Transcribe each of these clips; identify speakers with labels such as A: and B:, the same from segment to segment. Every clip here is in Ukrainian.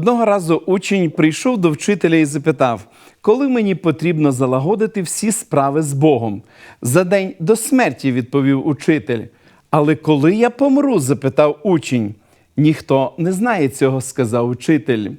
A: Одного разу учень прийшов до вчителя і запитав, коли мені потрібно залагодити всі справи з Богом. За день до смерті відповів учитель. Але коли я помру? запитав учень. Ніхто не знає цього, сказав учитель.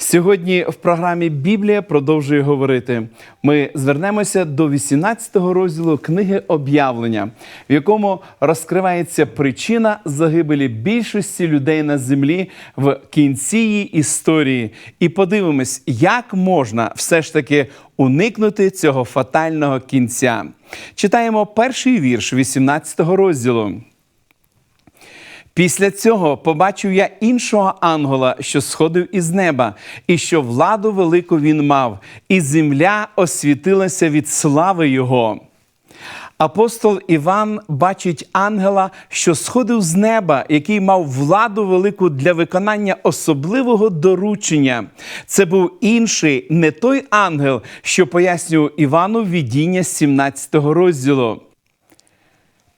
A: Сьогодні в програмі Біблія продовжує говорити. Ми звернемося до 18-го розділу книги об'явлення, в якому розкривається причина загибелі більшості людей на землі в кінці її історії. І подивимось, як можна все ж таки уникнути цього фатального кінця. Читаємо перший вірш 18-го розділу. Після цього побачив я іншого ангела, що сходив із неба, і що владу велику він мав, і земля освітилася від слави його. Апостол Іван бачить ангела, що сходив з неба, який мав владу велику для виконання особливого доручення. Це був інший, не той ангел, що пояснював Івану видіння 17 розділу.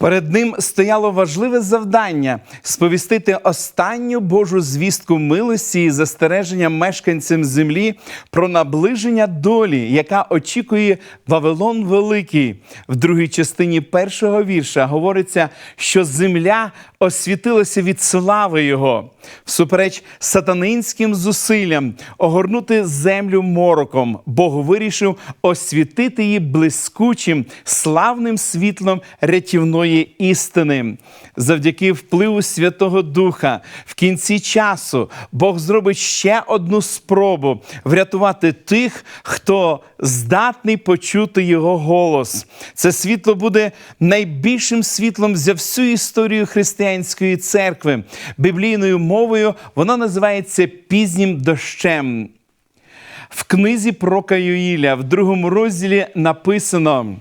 A: Перед ним стояло важливе завдання сповістити останню Божу звістку милості і застереження мешканцям землі про наближення долі, яка очікує Вавилон Великий. В другій частині першого вірша говориться, що земля освітилася від слави Його, всупереч сатанинським зусиллям огорнути землю мороком. Бог вирішив освітити її блискучим, славним світлом рятівної істини. Завдяки впливу Святого Духа в кінці часу Бог зробить ще одну спробу врятувати тих, хто здатний почути його голос. Це світло буде найбільшим світлом за всю історію християнської церкви. Біблійною мовою воно називається пізнім дощем. В книзі про Каюїля в другому розділі написано.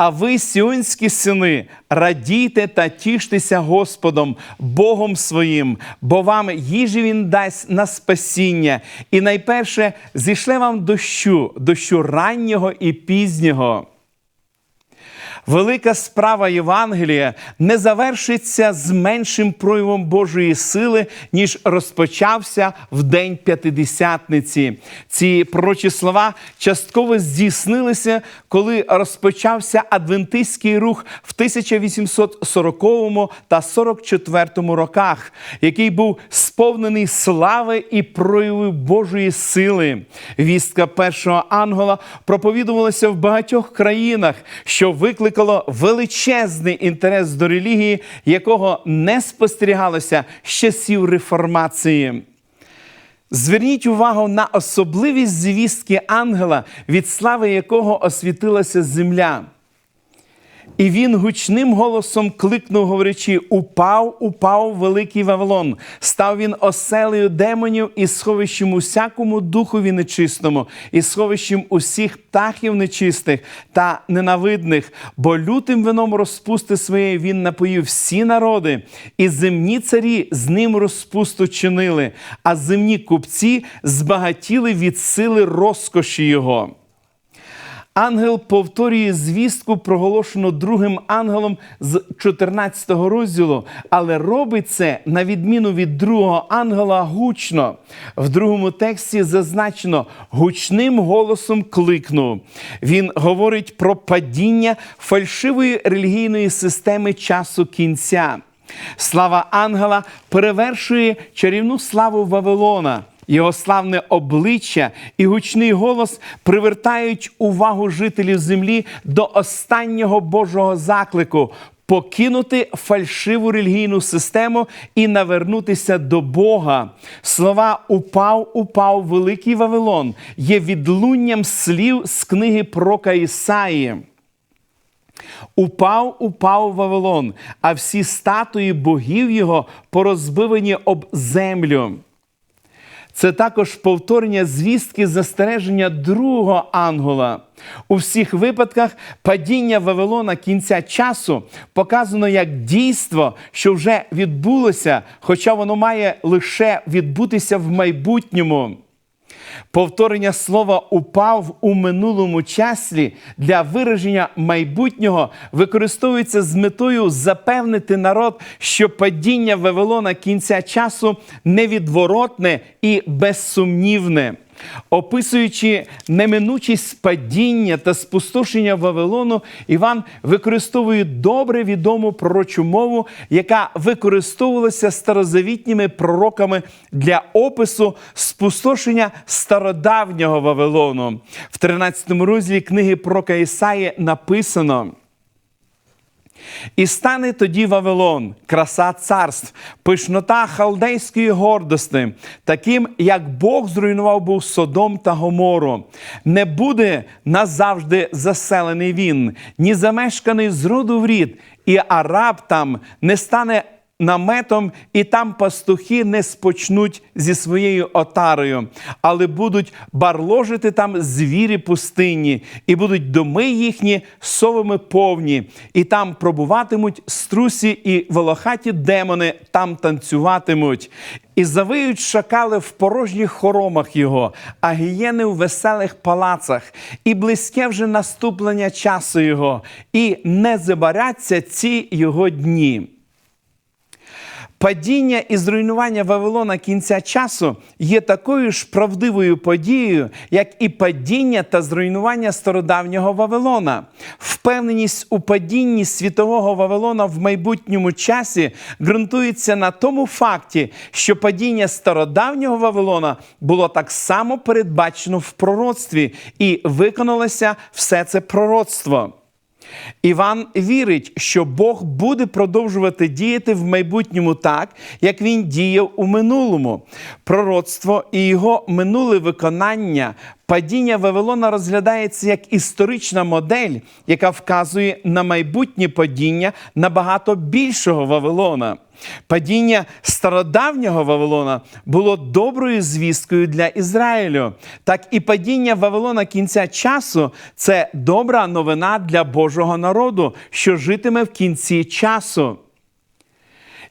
A: А ви, сіонські сини, радійте та тіштеся Господом, Богом своїм, бо вам їжі Він дасть на спасіння, і найперше зійшле вам дощу, дощу раннього і пізнього. Велика справа Євангелія не завершиться з меншим проявом Божої сили, ніж розпочався в день п'ятидесятниці. Ці пророчі слова частково здійснилися, коли розпочався адвентистський рух в 1840 та 44 роках, який був сповнений слави і прояву Божої сили. Вістка першого ангела проповідувалася в багатьох країнах, що викликало величезний інтерес до релігії, якого не спостерігалося з часів реформації. Зверніть увагу на особливість звістки ангела, від слави якого освітилася земля. І він гучним голосом кликнув, говорячи: Упав, упав великий Вавилон. Став він оселею демонів і сховищем усякому духові нечистому, і сховищем усіх птахів нечистих та ненавидних, бо лютим вином розпусти своєї він напоїв всі народи, і земні царі з ним розпусту чинили, а земні купці збагатіли від сили розкоші його. Ангел повторює звістку, проголошену другим ангелом з 14 розділу, але робить це на відміну від другого ангела гучно. В другому тексті зазначено гучним голосом кликнув. Він говорить про падіння фальшивої релігійної системи часу кінця. Слава ангела перевершує чарівну славу Вавилона. Його славне обличчя і гучний голос привертають увагу жителів землі до останнього Божого заклику покинути фальшиву релігійну систему і навернутися до Бога. Слова упав, упав великий Вавилон є відлунням слів з книги Прока Ісаї. Упав, упав Вавилон, а всі статуї богів його порозбивані об землю. Це також повторення звістки застереження другого ангела. У всіх випадках падіння Вавилона кінця часу показано як дійство, що вже відбулося, хоча воно має лише відбутися в майбутньому. Повторення слова упав у минулому часі для вираження майбутнього використовується з метою запевнити народ, що падіння Вавилона кінця часу невідворотне і безсумнівне. Описуючи неминучість падіння та спустошення Вавилону, Іван використовує добре відому пророчу мову, яка використовувалася старозавітніми пророками для опису спустошення стародавнього Вавилону. В 13 розділі книги пророка Ісаї написано. І стане тоді Вавилон, краса царств, пишнота халдейської гордости, таким, як Бог зруйнував був Содом та Гомору. Не буде назавжди заселений він, ні замешканий з роду в рід, і араб там не стане наметом, і там пастухи не спочнуть зі своєю отарою, але будуть барложити там звірі пустинні, і будуть доми їхні совами повні, і там пробуватимуть струсі і волохаті демони там танцюватимуть. І завиють шакали в порожніх хоромах його, а гієни в веселих палацах, і близьке вже наступлення часу його, і не забаряться ці його дні. Падіння і зруйнування Вавилона кінця часу є такою ж правдивою подією, як і падіння та зруйнування стародавнього Вавилона. Впевненість у падінні світового Вавилона в майбутньому часі ґрунтується на тому факті, що падіння стародавнього Вавилона було так само передбачено в пророцтві, і виконалося все це пророцтво. Іван вірить, що Бог буде продовжувати діяти в майбутньому так, як він діяв у минулому. Пророцтво і його минуле виконання. Падіння Вавилона розглядається як історична модель, яка вказує на майбутнє падіння набагато більшого Вавилона. Падіння стародавнього Вавилона було доброю звісткою для Ізраїлю. Так і падіння Вавилона кінця часу це добра новина для Божого народу, що житиме в кінці часу.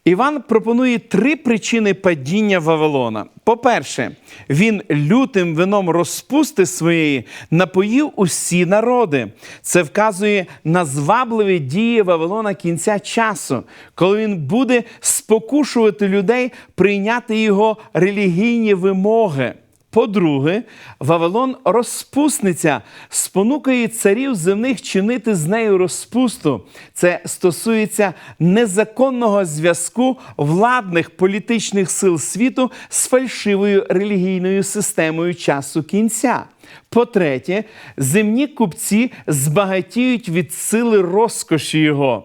A: Іван пропонує три причини падіння Вавилона. По-перше, він лютим вином розпусти своєї напоїв усі народи. Це вказує на звабливі дії Вавилона кінця часу, коли він буде спокушувати людей прийняти його релігійні вимоги. По-друге, Вавилон розпусниця спонукає царів земних чинити з нею розпусту. Це стосується незаконного зв'язку владних політичних сил світу з фальшивою релігійною системою часу кінця. По-третє, земні купці збагатіють від сили розкоші його.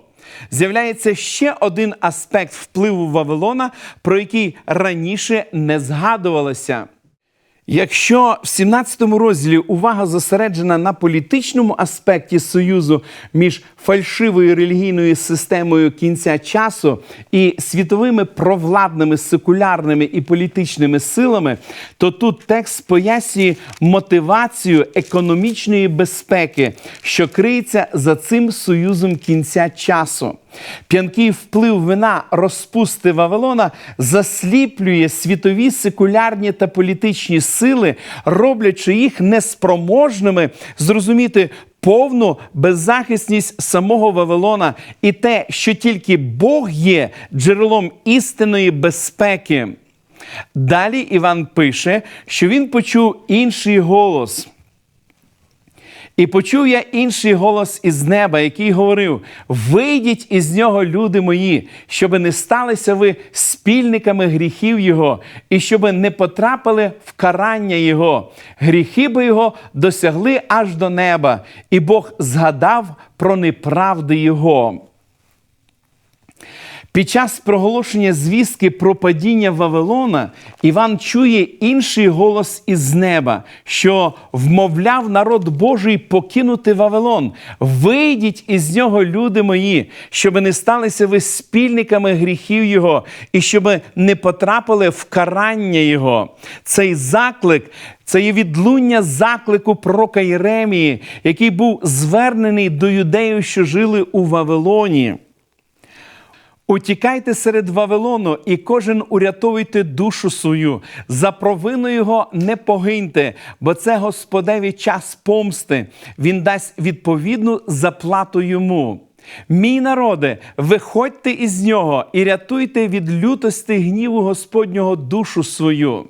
A: З'являється ще один аспект впливу Вавилона, про який раніше не згадувалося. Якщо в 17 розділі увага зосереджена на політичному аспекті союзу між фальшивою релігійною системою кінця часу і світовими провладними секулярними і політичними силами, то тут текст пояснює мотивацію економічної безпеки, що криється за цим союзом кінця часу. П'янкий вплив вина розпусти Вавилона засліплює світові секулярні та політичні сили, роблячи їх неспроможними зрозуміти повну беззахисність самого Вавилона і те, що тільки Бог є джерелом істинної безпеки. Далі Іван пише, що він почув інший голос. І почув я інший голос із неба, який говорив: Вийдіть із нього, люди мої, щоби не сталися ви спільниками гріхів Його, і щоби не потрапили в карання Його. Гріхи би його досягли аж до неба, і Бог згадав про неправди Його. Під час проголошення звістки про падіння Вавилона Іван чує інший голос із неба, що вмовляв народ Божий покинути Вавилон. Вийдіть із нього, люди мої, щоб не сталися ви спільниками гріхів Його, і щоб не потрапили в карання Його. Цей заклик. Це є відлуння заклику пророка Єремії, який був звернений до юдеїв, що жили у Вавилоні. Утікайте серед Вавилону, і кожен урятовуйте душу свою. За провину його не погиньте, бо це Господеві час помсти. Він дасть відповідну заплату йому. Мій народе, виходьте із нього і рятуйте від лютості гніву Господнього душу свою.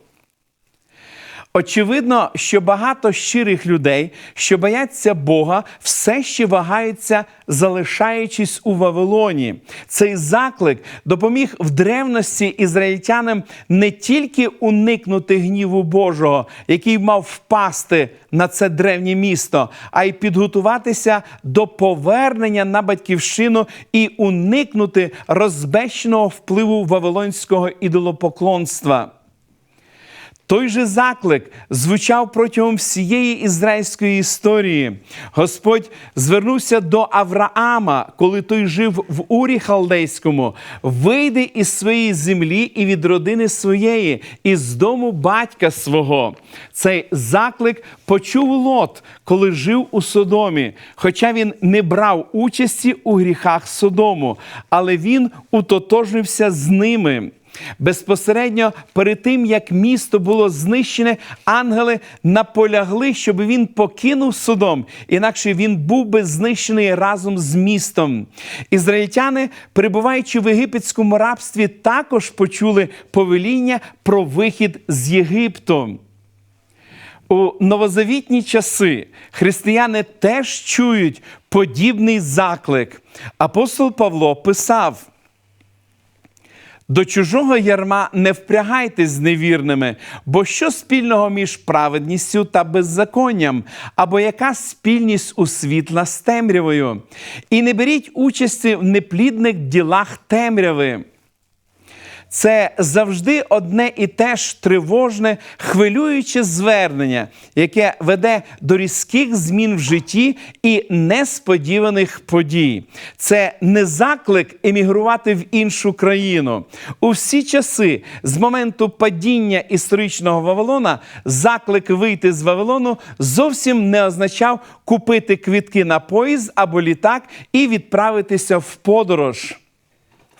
A: Очевидно, що багато щирих людей, що бояться Бога, все ще вагаються, залишаючись у Вавилоні. Цей заклик допоміг в древності ізраїльтянам не тільки уникнути гніву Божого, який мав впасти на це древнє місто, а й підготуватися до повернення на батьківщину і уникнути розбещеного впливу вавилонського ідолопоклонства. Той же заклик звучав протягом всієї ізраїльської історії. Господь звернувся до Авраама, коли той жив в Урі Халдейському. Вийди із своєї землі і від родини своєї, із дому батька свого. Цей заклик почув Лот, коли жив у Содомі, хоча він не брав участі у гріхах Содому, але він утотожнився з ними. Безпосередньо перед тим, як місто було знищене, ангели наполягли, щоб він покинув Содом, інакше він був би знищений разом з містом. Ізраїльтяни, перебуваючи в єгипетському рабстві, також почули повеління про вихід з Єгипту. У новозавітні часи християни теж чують подібний заклик. Апостол Павло писав. До чужого ярма не впрягайтесь з невірними, бо що спільного між праведністю та беззаконням, або яка спільність у світла з темрявою? І не беріть участі в неплідних ділах темряви. Це завжди одне і те ж тривожне, хвилююче звернення, яке веде до різких змін в житті і несподіваних подій. Це не заклик емігрувати в іншу країну. У всі часи, з моменту падіння історичного Вавилона, заклик вийти з Вавилону зовсім не означав купити квітки на поїзд або літак і відправитися в подорож.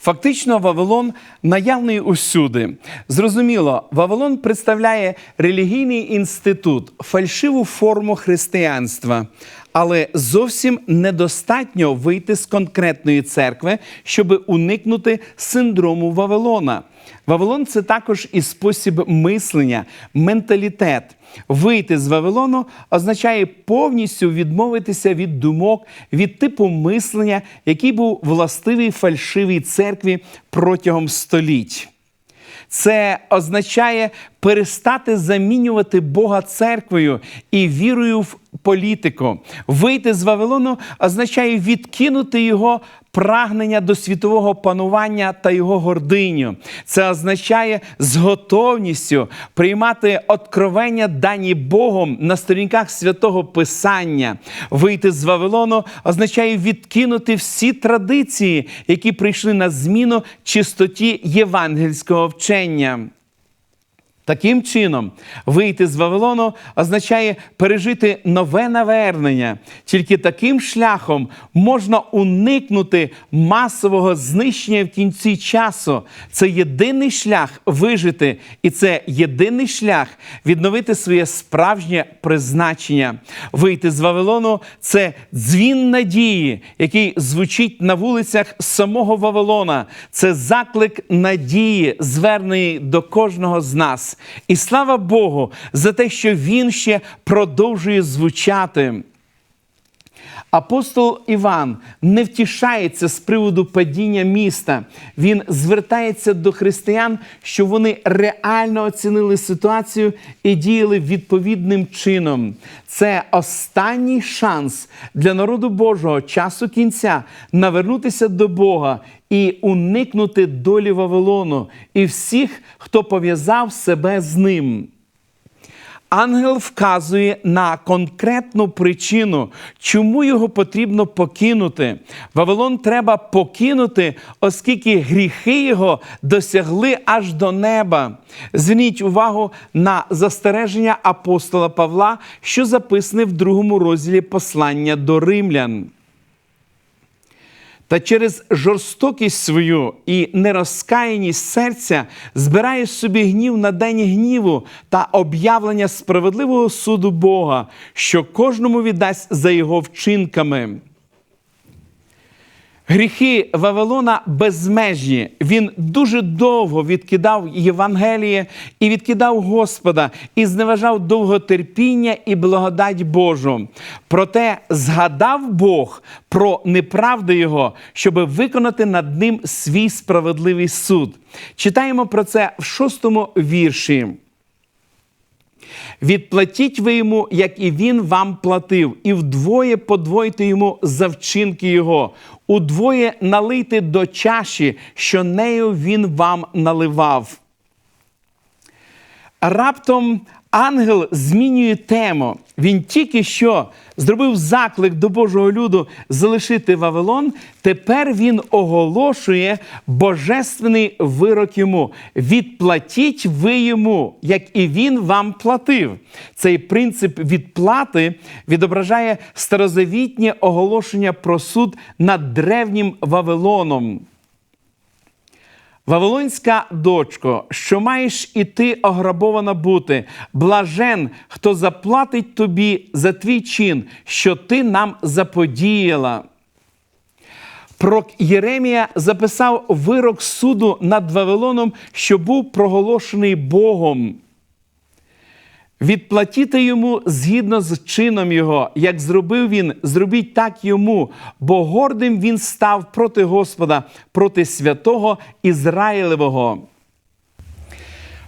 A: Фактично, Вавилон наявний усюди. Зрозуміло, Вавилон представляє релігійний інститут, фальшиву форму християнства. Але зовсім недостатньо вийти з конкретної церкви, щоб уникнути синдрому Вавилона. Вавилон це також і спосіб мислення, менталітет. Вийти з Вавилону означає повністю відмовитися від думок, від типу мислення, який був властивий фальшивій церкві протягом століть. Це означає перестати замінювати Бога церквою і вірою в політику. Вийти з Вавилону означає відкинути його прагнення до світового панування та його гординю. Це означає з готовністю приймати откровення, дані Богом на сторінках святого Писання. Вийти з Вавилону означає відкинути всі традиції, які прийшли на зміну чистоті євангельського вчення. Таким чином, вийти з Вавилону означає пережити нове навернення. Тільки таким шляхом можна уникнути масового знищення в кінці часу. Це єдиний шлях вижити, і це єдиний шлях відновити своє справжнє призначення. Вийти з Вавилону це дзвін надії, який звучить на вулицях самого Вавилона. Це заклик надії, звернений до кожного з І слава Богу за те, що він ще продовжує звучати. Апостол Іван не втішається з приводу падіння міста. Він звертається до християн, що вони реально оцінили ситуацію і діяли відповідним чином. Це останній шанс для народу Божого часу кінця навернутися до Бога і уникнути долі Вавилону і всіх, хто пов'язав себе з ним. Ангел вказує на конкретну причину, чому його потрібно покинути. Вавилон треба покинути, оскільки гріхи його досягли аж до неба. Зверніть увагу на застереження апостола Павла, що записане в другому розділі послання до римлян. Та через жорстокість свою і нерозкаяність серця збираєш собі гнів на день гніву та об'явлення справедливого суду Бога, що кожному віддасть за його вчинками. Гріхи Вавилона безмежні. Він дуже довго відкидав Євангеліє і відкидав Господа, і зневажав довготерпіння і благодать Божу. Проте згадав Бог про неправду Його, щоб виконати над ним свій справедливий суд. Читаємо про це в шостому вірші. Відплатіть ви йому, як і він вам платив, і вдвоє подвойте йому за вчинки його, удвоє налити до чаші, що нею він вам наливав. Раптом ангел змінює тему. Він тільки що зробив заклик до Божого люду залишити Вавилон. Тепер він оголошує божественний вирок йому. Відплатіть ви йому, як і він вам платив. Цей принцип відплати відображає старозавітнє оголошення про суд над древнім Вавилоном. Вавилонська дочко, що маєш і ти ограбована бути, блажен, хто заплатить тобі за твій чин, що ти нам заподіяла. Пророк Єремія записав вирок суду над Вавилоном, що був проголошений Богом. Відплатіте йому згідно з чином його, як зробив він, зробіть так йому, бо гордим він став проти Господа, проти святого Ізраїлевого.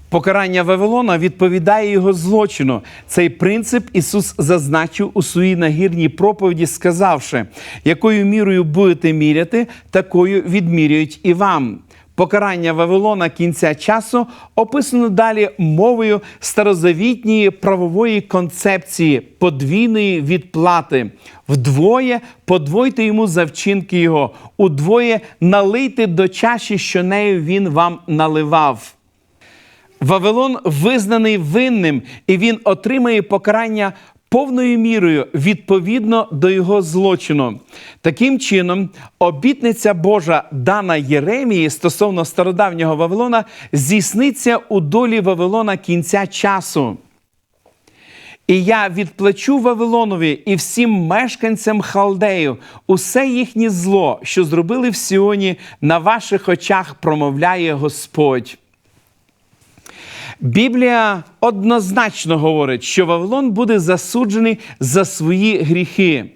A: Покарання Вавилона відповідає його злочину. Цей принцип Ісус зазначив у своїй нагірній проповіді, сказавши, якою мірою будете міряти, такою відміряють і вам. Покарання Вавилона кінця часу описано далі мовою старозавітньої правової концепції подвійної відплати. Вдвоє подвойте йому за вчинки його, удвоє налийте до чаші, що нею він вам наливав. Вавилон визнаний винним, і він отримає покарання повною мірою відповідно до його злочину. Таким чином, обітниця Божа дана Єремії стосовно стародавнього Вавилона здійсниться у долі Вавилона кінця часу. І я відплачу Вавилонові і всім мешканцям Халдею усе їхнє зло, що зробили в Сіоні, на ваших очах промовляє Господь. Біблія однозначно говорить, що Вавилон буде засуджений за свої гріхи.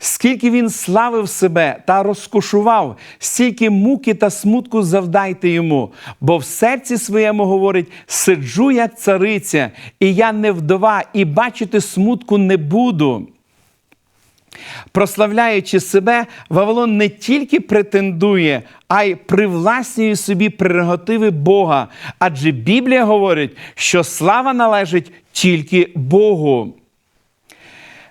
A: Скільки він славив себе та розкошував, стільки муки та смутку завдайте йому, бо в серці своєму говорить: сиджу, як цариця, і я не вдова, і бачити смутку не буду. Прославляючи себе, Вавилон не тільки претендує, а й привласнює собі прерогативи Бога. Адже Біблія говорить, що слава належить тільки Богу.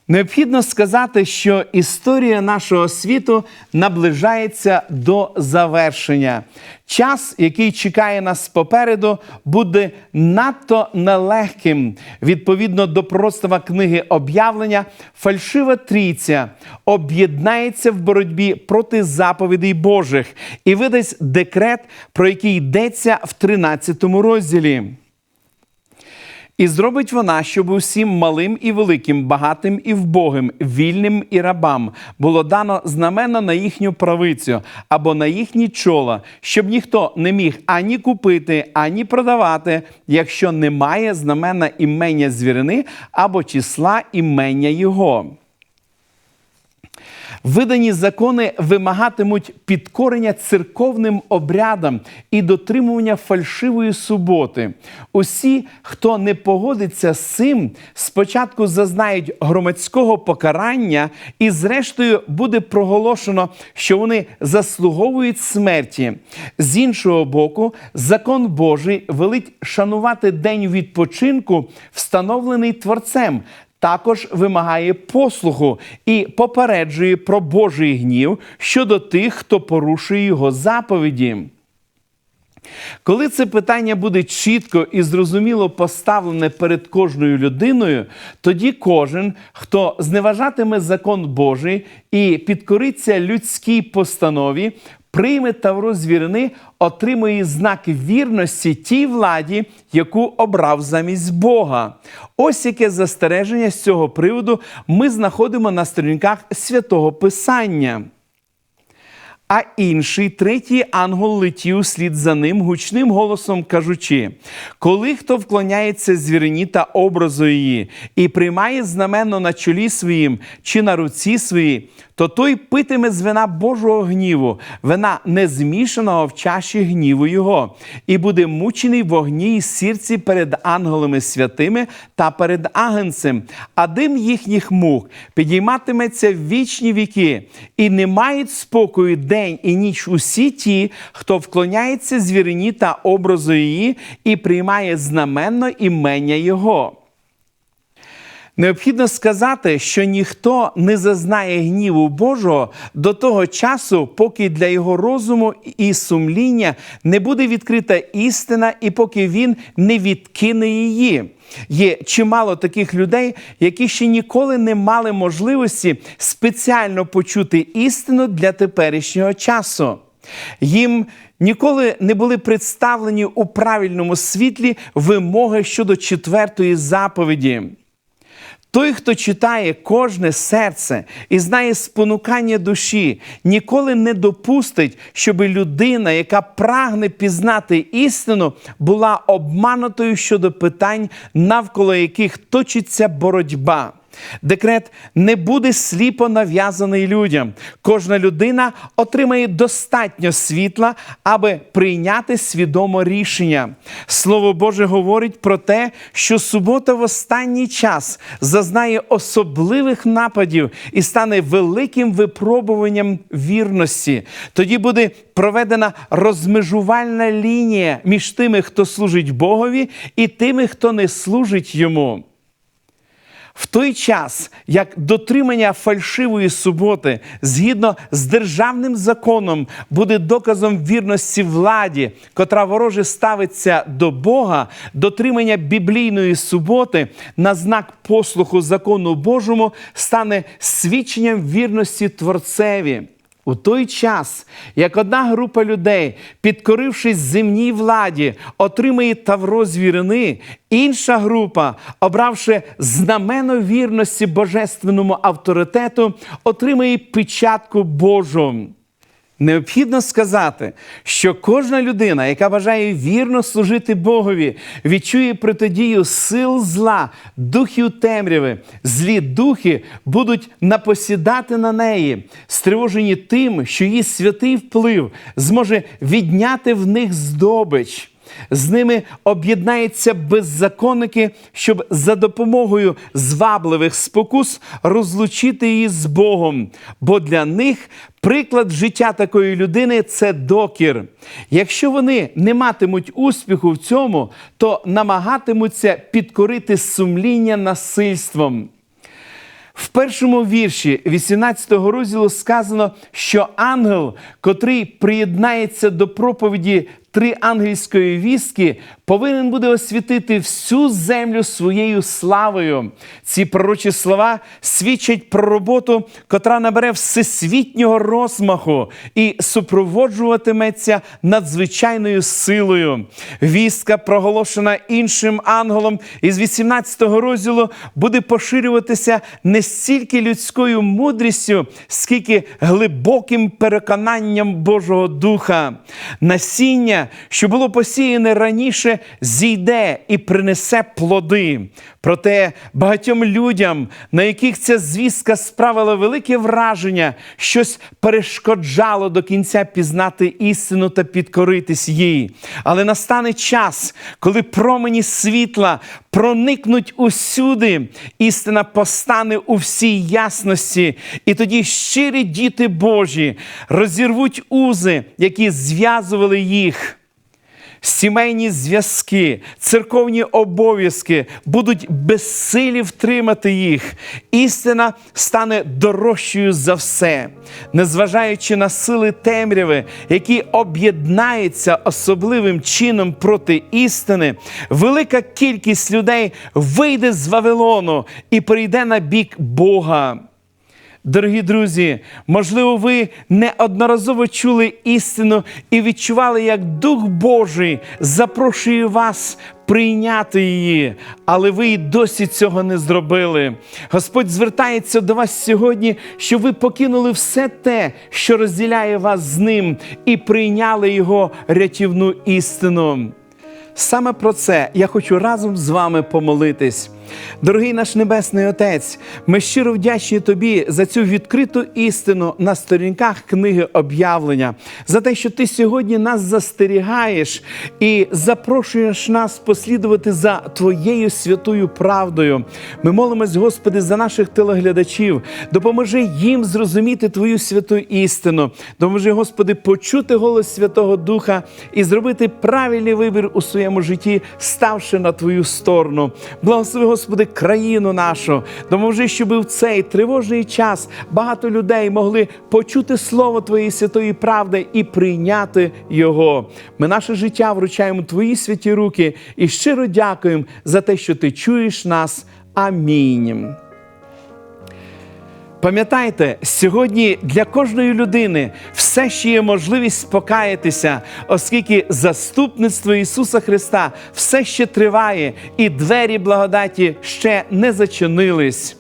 A: Необхідно сказати, що історія нашого світу наближається до завершення. Час, який чекає нас попереду, буде надто нелегким. Відповідно до пророцтва книги об'явлення, фальшива трійця об'єднається в боротьбі проти заповідей Божих і видасть декрет, про який йдеться в 13 розділі. І зробить вона, щоб усім малим і великим, багатим і вбогим, вільним і рабам було дано знамено на їхню правицю або на їхні чола, щоб ніхто не міг ані купити, ані продавати, якщо немає знамена імення звірини або числа імення його. Видані закони вимагатимуть підкорення церковним обрядам і дотримування фальшивої суботи. Усі, хто не погодиться з цим, спочатку зазнають громадського покарання, і, зрештою, буде проголошено, що вони заслуговують смерті. З іншого боку, закон Божий велить шанувати день відпочинку, встановлений творцем також вимагає послуху і попереджує про Божий гнів щодо тих, хто порушує його заповіді. Коли це питання буде чітко і зрозуміло поставлене перед кожною людиною, тоді кожен, хто зневажатиме закон Божий і підкориться людській постанові, прийме Тавро звірини, отримує знак вірності тій владі, яку обрав замість Бога. Ось яке застереження з цього приводу ми знаходимо на сторінках святого Писання. А інший третій ангел летів слід за ним гучним голосом кажучи: коли хто вклоняється звірині та образу її і приймає знаменно на чолі своїм чи на руці своїй, то той питиме з вина Божого гніву, вина незмішаного в чаші гніву його, і буде мучений в огні і сірці перед ангелами святими та перед агенцем, а дим їхніх мук підійматиметься в вічні віки, і не мають спокою день і ніч усі ті, хто вклоняється звірині та образу її і приймає знаменно імення Його. Необхідно сказати, що ніхто не зазнає гніву Божого до того часу, поки для його розуму і сумління не буде відкрита істина, і поки він не відкине її. Є чимало таких людей, які ще ніколи не мали можливості спеціально почути істину для теперішнього часу. Їм ніколи не були представлені у правильному світлі вимоги щодо четвертої заповіді. Той, хто читає кожне серце і знає спонукання душі, ніколи не допустить, щоб людина, яка прагне пізнати істину, була обманутою щодо питань, навколо яких точиться боротьба. Декрет не буде сліпо нав'язаний людям. Кожна людина отримає достатньо світла, аби прийняти свідомо рішення. Слово Боже говорить про те, що субота в останній час зазнає особливих нападів і стане великим випробуванням вірності. Тоді буде проведена розмежувальна лінія між тими, хто служить Богові, і тими, хто не служить йому. В той час, як дотримання фальшивої суботи згідно з державним законом буде доказом вірності владі, котра вороже ставиться до Бога, дотримання біблійної суботи на знак послуху закону Божому стане свідченням вірності Творцеві. У той час, як одна група людей, підкорившись земній владі, отримає тавро звірини, інша група, обравши знамено вірності божественному авторитету, отримає печатку Божу. Необхідно сказати, що кожна людина, яка бажає вірно служити Богові, відчує протидію сил зла, духів темряви. Злі духи будуть напосідати на неї, стривожені тим, що її святий вплив зможе відняти в них здобич. З ними об'єднаються беззаконники, щоб за допомогою звабливих спокус розлучити її з Богом. Бо для них приклад життя такої людини це докір. Якщо вони не матимуть успіху в цьому, то намагатимуться підкорити сумління насильством. В першому вірші 18 розділу сказано, що ангел, котрий приєднається до проповіді три ангельської вістки, повинен буде освітити всю землю своєю славою. Ці пророчі слова свідчать про роботу, котра набере всесвітнього розмаху і супроводжуватиметься надзвичайною силою. Вістка, проголошена іншим ангелом із 18 розділу, буде поширюватися не стільки людською мудрістю, скільки глибоким переконанням Божого Духа. Насіння, що було посіяне раніше, зійде і принесе плоди. Проте багатьом людям, на яких ця звістка справила велике враження, щось перешкоджало до кінця пізнати істину та підкоритись їй. Але настане час, коли промені світла проникнуть усюди, істина постане у всій ясності, і тоді щирі діти Божі розірвуть узи, які зв'язували їх. Сімейні зв'язки, церковні обов'язки будуть безсилі втримати їх. Істина стане дорожчою за все, незважаючи на сили темряви, які об'єднаються особливим чином проти істини, велика кількість людей вийде з Вавилону і прийде на бік Бога. Дорогі друзі, можливо, ви неодноразово чули істину і відчували, як Дух Божий запрошує вас прийняти її, але ви й досі цього не зробили. Господь звертається до вас сьогодні, щоб ви покинули все те, що розділяє вас з ним, і прийняли його рятівну істину. Саме про це я хочу разом з вами помолитись. Дорогий наш Небесний Отець, ми щиро вдячні Тобі за цю відкриту істину на сторінках книги об'явлення, за те, що ти сьогодні нас застерігаєш і запрошуєш нас послідувати за Твоєю святою правдою. Ми молимось, Господи, за наших телеглядачів. Допоможи їм зрозуміти Твою святу істину. Допоможи, Господи, почути голос Святого Духа і зробити правильний вибір у своєму житті, ставши на Твою сторону. Благослови, Господи, країну нашу. Допоможи, щоб в цей тривожний час багато людей могли почути слово Твоєї святої правди і прийняти його. Ми наше життя вручаємо Твої святі руки і щиро дякуємо за те, що Ти чуєш нас. Амінь. Пам'ятайте, сьогодні для кожної людини все ще є можливість спокаятися, оскільки заступництво Ісуса Христа все ще триває, і двері благодаті ще не зачинились.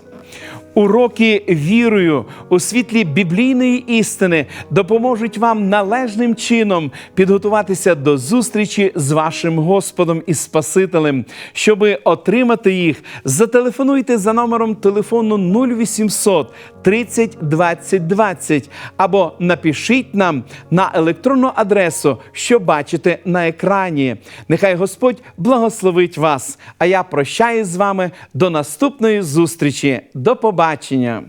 A: Уроки вірою у світлі біблійної істини допоможуть вам належним чином підготуватися до зустрічі з вашим Господом і Спасителем. Щоби отримати їх, зателефонуйте за номером телефону 0800 30 20 20 або напишіть нам на електронну адресу, що бачите на екрані. Нехай Господь благословить вас. А я прощаюсь з вами до наступної зустрічі. До побачення!